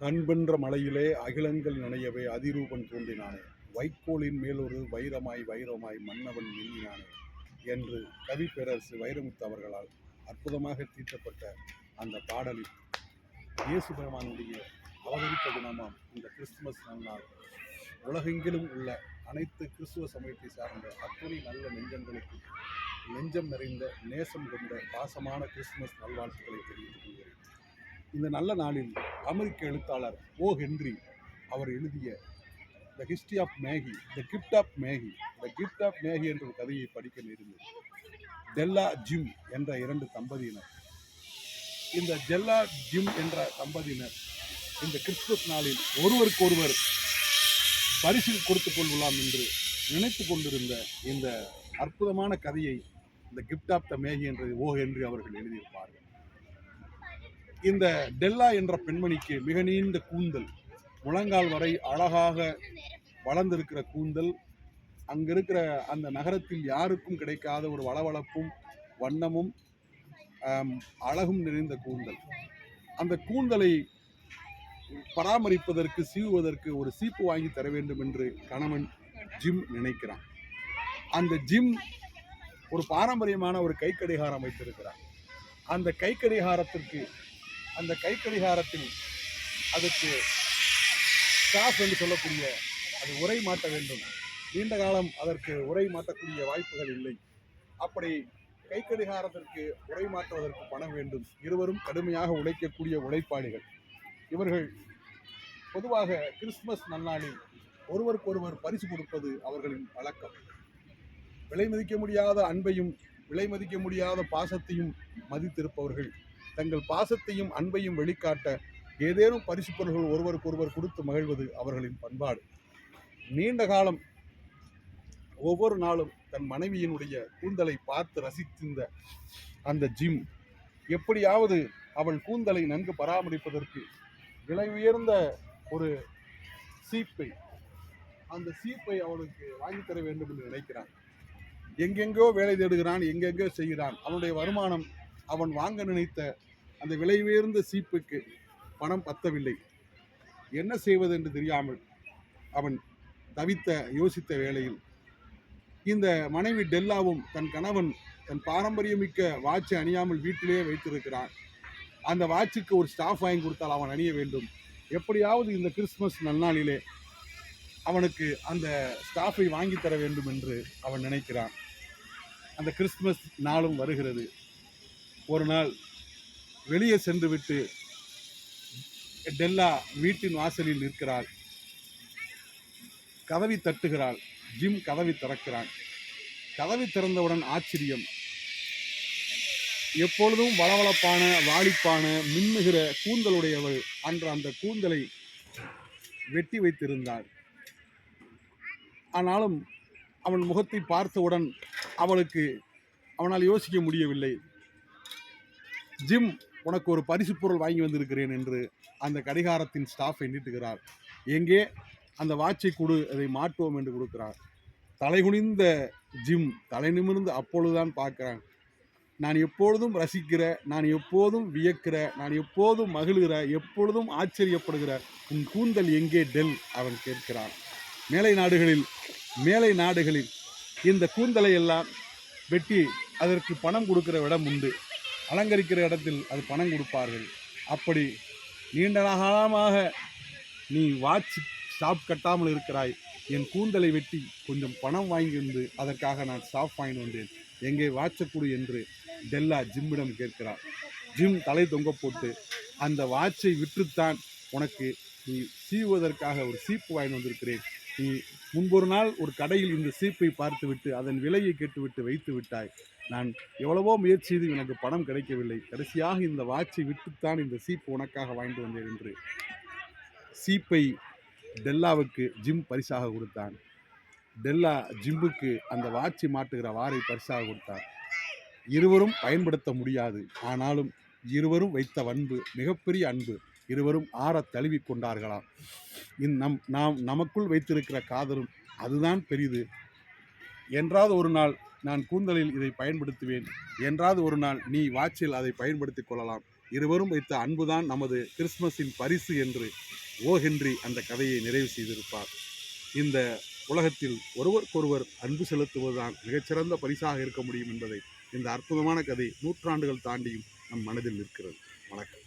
அன்பென்ற மலையிலே அகிலங்கள் நினையவே அதிரூபன் தோன்றினானே. வைக்கோலின் மேலொரு வைரமாய் வைரமாய் மன்னவன் மின்னினானே என்று கவி பேரரசு வைரமுத்து அவர்களால் அற்புதமாக தீட்டப்பட்ட அந்த பாடலில் இயேசு பெருமானுடைய அவதரித்த தினமாம் இந்த கிறிஸ்துமஸ் நன்னாள். உலகெங்கிலும் உள்ள அனைத்து கிறிஸ்துவ சமயத்தை சார்ந்த அத்துணை நல்ல நெஞ்சங்களுக்கு நெஞ்சம் நிறைந்த நேசம் கொண்ட பாசமான கிறிஸ்துமஸ் நல்வாழ்த்துக்களை தெரிவித்துக் கொள்கிறேன். இந்த நல்ல நாளில் அமெரிக்க எழுத்தாளர் ஓ. ஹென்றி அவர் எழுதிய the history of Magi the gift of Magi the gift of Magi என்ற ஒரு கதையை படிக்க நேர்ந்தது டெல்லா ஜிம் என்ற இரண்டு தம்பதியினர். இந்த ஜெல்லா ஜிம் என்ற தம்பதியினர் இந்த கிறிஸ்துமஸ் நாளில் ஒருவருக்கொருவர் பரிசில் கொடுத்துக் கொள்ளலாம் என்று நினைத்து கொண்டிருந்த இந்த அற்புதமான கதையை இந்த கிஃப்ட் ஆஃப் த மேகி என்ற ஓ. என்று அவர்கள் எழுதியிருப்பார்கள். இந்த டெல்லா என்ற பெண்மணிக்கு மிக நீண்ட கூந்தல். முழங்கால் வரை அழகாக வளர்ந்திருக்கிற கூந்தல். அங்கே இருக்கிற அந்த நகரத்தில் யாருக்கும் கிடைக்காத ஒரு வளவளப்பும் வண்ணமும் அழகும் நிறைந்த கூந்தல். அந்த கூந்தலை பராமரிப்பதற்கு சீவுவதற்கு ஒரு சீப்பு வாங்கி தர வேண்டும் என்று கணவன் ஜிம் நினைக்கிறான். அந்த ஜிம் ஒரு பாரம்பரியமான ஒரு கை கடிகாரம் வைத்திருக்கிறார். அந்த கை கடிகாரத்திற்கு அந்த கை கடிகாரத்தில் அதற்கு ஸ்டாஃப் என்று சொல்லக்கூடிய அது உரை மாட்ட வேண்டும். நீண்ட காலம் அதற்கு உரை மாட்டக்கூடிய வாய்ப்புகள் இல்லை. அப்படி கை கடிகாரத்திற்கு உரை மாற்றுவதற்கு பணம் வேண்டும். இருவரும் கடுமையாக உழைக்கக்கூடிய உழைப்பாளிகள். இவர்கள் பொதுவாக கிறிஸ்துமஸ் நன்னாளில் ஒருவருக்கொருவர் பரிசு கொடுப்பது அவர்களின் வழக்கம். விலை மதிக்க முடியாத அன்பையும் விலை மதிக்க முடியாத பாசத்தையும் மதித்திருப்பவர்கள் தங்கள் பாசத்தையும் அன்பையும் வெளிக்காட்ட ஏதேனும் பரிசு பொருள்கள் ஒருவருக்கொருவர் கொடுத்து மகிழ்வது அவர்களின் பண்பாடு. நீண்ட காலம் ஒவ்வொரு நாளும் தன் மனைவியினுடைய கூந்தலை பார்த்து ரசித்திருந்த அந்த ஜிம் எப்படியாவது அவள் கூந்தலை நன்கு பராமரிப்பதற்கு விலை உயர்ந்த ஒரு சீப்பை அந்த சீப்பை அவளுக்கு வாங்கித்தர வேண்டும் என்று நினைக்கிறான். எங்கெங்கோ வேலை தேடுகிறான் எங்கெங்கோ செய்கிறான். அவனுடைய வருமானம் அவன் வாங்க நினைத்த அந்த விலை உயர்ந்த சீப்புக்கு பணம் பத்தவில்லை. என்ன செய்வது என்று தெரியாமல் அவன் தவித்த யோசித்த வேளையில் இந்த மனைவி டெல்லாவும் தன் கணவன் தன் பாரம்பரியமிக்க வாட்சை அணியாமல் வீட்டிலேயே வைத்திருக்கிறான். அந்த வாட்சுக்கு ஒரு ஸ்டாஃப் வாங்கி கொடுத்தால் அவன் அணிய வேண்டும். எப்படியாவது இந்த கிறிஸ்துமஸ் நன்னாளிலே அவனுக்கு அந்த ஸ்டாஃபை வாங்கி தர வேண்டும் என்று அவன் நினைக்கிறான். அந்த கிறிஸ்துமஸ் நாளும் வருகிறது. ஒரு நாள் வெளியே சென்றுவிட்டு டெல்லா வீட்டின் வாசலில் நிற்கிறாள். கதவி தட்டுகிறாள். ஜிம் கதவி திறக்கிறான். கதவி திறந்தவுடன் ஆச்சரியம். எப்பொழுதும் வளவளப்பான வாடிப்பான மின்னுகிற கூந்தலுடையவள் அன்று அந்த கூந்தலை வெட்டி வைத்திருந்தாள். ஆனாலும் அவன் முகத்தை பார்த்தவுடன் அவளுக்கு அவனால் யோசிக்க முடியவில்லை. ஜிம் உனக்கு ஒரு பரிசு பொருள் வாங்கி வந்திருக்கிறேன் என்று அந்த கடிகாரத்தின் ஸ்டாஃப் எண்ணிட்டுகிறார். எங்கே? அந்த வாட்சை கொடு அதை மாட்டுவோம் என்று கொடுக்கிறார். தலைகுனிந்த ஜிம் தலை நிமிர்ந்து அப்பொழுதுதான் பார்க்குறான். நான் எப்பொழுதும் ரசிக்கிற நான் எப்போதும் வியக்கிற நான் எப்போதும் மகிழ்கிற எப்பொழுதும் ஆச்சரியப்படுகிற உன் கூந்தல் எங்கே டெல்? அவன் கேட்கிறான். மேலை நாடுகளில் மேலை நாடுகளில் இந்த கூந்தலை எல்லாம் வெட்டி அதற்கு பணம் கொடுக்கிற இடம் உண்டு. அலங்கரிக்கிற இடத்தில் அது பணம் கொடுப்பார்கள். அப்படி நீண்ட காலமாக நீ வாட்ச் ஸ்டாப் கட்டாமல் இருக்கிறாய். என் கூந்தலை வெட்டி கொஞ்சம் பணம் வாங்கி வந்து அதற்காக நான் ஸ்டாப் வாங்கி வந்தேன். எங்கே வாட்சக்கூடு என்று டெல்லா ஜிம்மிடம் கேட்கிறார். ஜிம் தலை தொங்க போட்டு அந்த வாட்சை விற்றுத்தான் உனக்கு நீ சீவுவதற்காக ஒரு சீப்பு வாங்கி வந்திருக்கிறேன். நீ முன்பொரு நாள் ஒரு கடையில் இந்த சீப்பை பார்த்துவிட்டு அதன் விலையை கேட்டுவிட்டு வைத்து விட்டாய். நான் எவ்வளவோ முயற்சி செய்து எனக்கு பணம் கிடைக்கவில்லை. கடைசியாக இந்த வாட்சை விட்டுத்தான் இந்த சீப்பு உனக்காக வாங்கிட்டு வந்தேன் என்று. சீப்பை டெல்லாவுக்கு ஜிம் பரிசாக கொடுத்தான். டெல்லா ஜிம்முக்கு அந்த வாட்சி மாட்டுகிற வாரை பரிசாக கொடுத்தார் இருவரும் பயன்படுத்த முடியாது. ஆனாலும் இருவரும் வைத்த அன்பு மிகப்பெரிய அன்பு இருவரும் ஆற தழுவி கொண்டார்களாம். இந் நம் நாம் நமக்குள் வைத்திருக்கிற காதலும் அதுதான் பெரிது. என்றாவது ஒரு நாள் நான் கூந்தலில் இதை பயன்படுத்துவேன். என்றாவது ஒரு நாள் நீ வாட்சில் அதை பயன்படுத்திக் கொள்ளலாம். இருவரும் வைத்த அன்புதான் நமது கிறிஸ்மஸின் பரிசு என்று ஓ ஹென்றி அந்த கதையை நிறைவு செய்திருப்பார். இந்த உலகத்தில் ஒருவருக்கொருவர் அன்பு செலுத்துவதுதான் மிகச்சிறந்த பரிசாக இருக்க முடியும் என்பதை இந்த அற்புதமான கதை நூற்றாண்டுகள் தாண்டியும் நம் மனதில் நிற்கிறது. வணக்கம்.